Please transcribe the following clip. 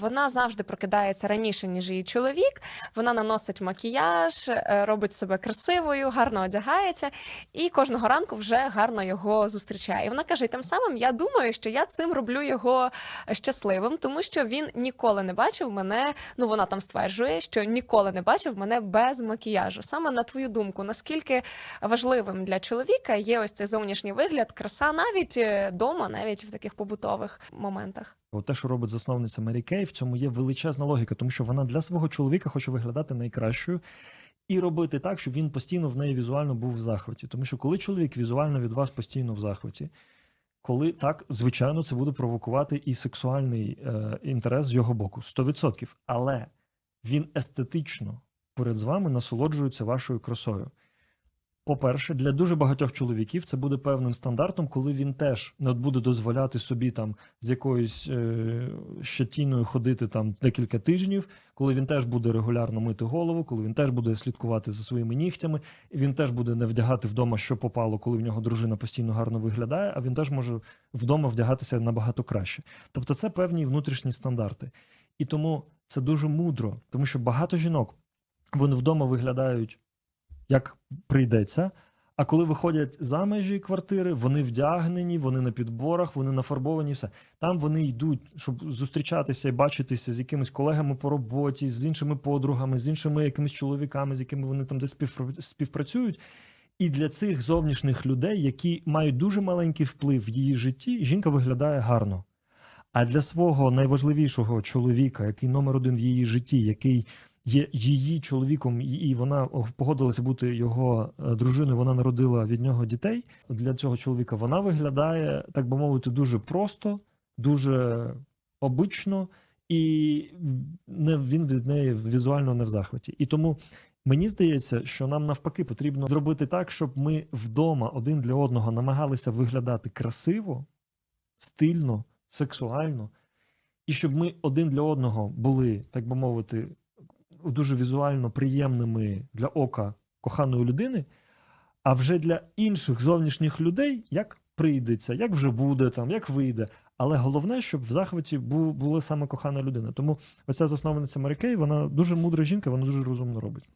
Вона завжди прокидається раніше, ніж її чоловік. Вона наносить макіяж, е, робить себе красивою, гарно одягається, і кожного ранку вже гарно його зустрічає. І вона каже: тим самим я думаю, що я цим роблю його щасливим, тому що він ніколи не бачив мене. Ну вона там стверджує, що ніколи не бачив мене без макіяжу. Саме на твою думку, наскільки важливим для чоловіка є ось цей зовнішній вигляд, краса навіть вдома, навіть в таких побутових моментах. От те, що робить засновниця Мері Кей, в цьому є величезна логіка, тому що вона для свого чоловіка хоче виглядати найкращою і робити так, щоб він постійно в неї візуально був в захваті. Тому що коли чоловік візуально від вас постійно в захваті, коли так, звичайно, це буде провокувати і сексуальний е, інтерес з його боку 100%. Але він естетично поряд з вами насолоджується вашою красою. По-перше, для дуже багатьох чоловіків це буде певним стандартом, коли він теж не буде дозволяти собі там з якоюсь е, щетіною ходити там декілька тижнів, коли він теж буде регулярно мити голову, коли він теж буде слідкувати за своїми нігтями, він теж буде не вдягати вдома, що попало, коли в нього дружина постійно гарно виглядає, а він теж може вдома вдягатися набагато краще. Тобто, це певні внутрішні стандарти. І тому це дуже мудро, тому що багато жінок вони вдома виглядають як прийдеться. А коли виходять за межі квартири, вони вдягнені, вони на підборах, вони нафарбовані. Все там вони йдуть, щоб зустрічатися і бачитися з якимись колегами по роботі, з іншими подругами, з іншими якимись чоловіками, з якими вони там десь співпра- співпрацюють. І для цих зовнішніх людей, які мають дуже маленький вплив в її житті, жінка виглядає гарно. А для свого найважливішого чоловіка, який номер один в її житті, який є її чоловіком, і- вона погодилася бути його е, дружиною. Вона народила від нього дітей. Для цього чоловіка вона виглядає, так би мовити, дуже просто, дуже обично, і не він від неї візуально не в захваті. І тому мені здається, що нам навпаки потрібно зробити так, щоб ми вдома один для одного намагалися виглядати красиво, стильно, сексуально, і щоб ми один для одного були, так би мовити, дуже візуально приємними для ока коханої людини, а вже для інших зовнішніх людей як прийдеться, як вже буде, там, як вийде. Але головне, щоб в захваті бу- була саме кохана людина. Тому оця засновниця Марі Кей, вона дуже мудра жінка, вона дуже розумно робить.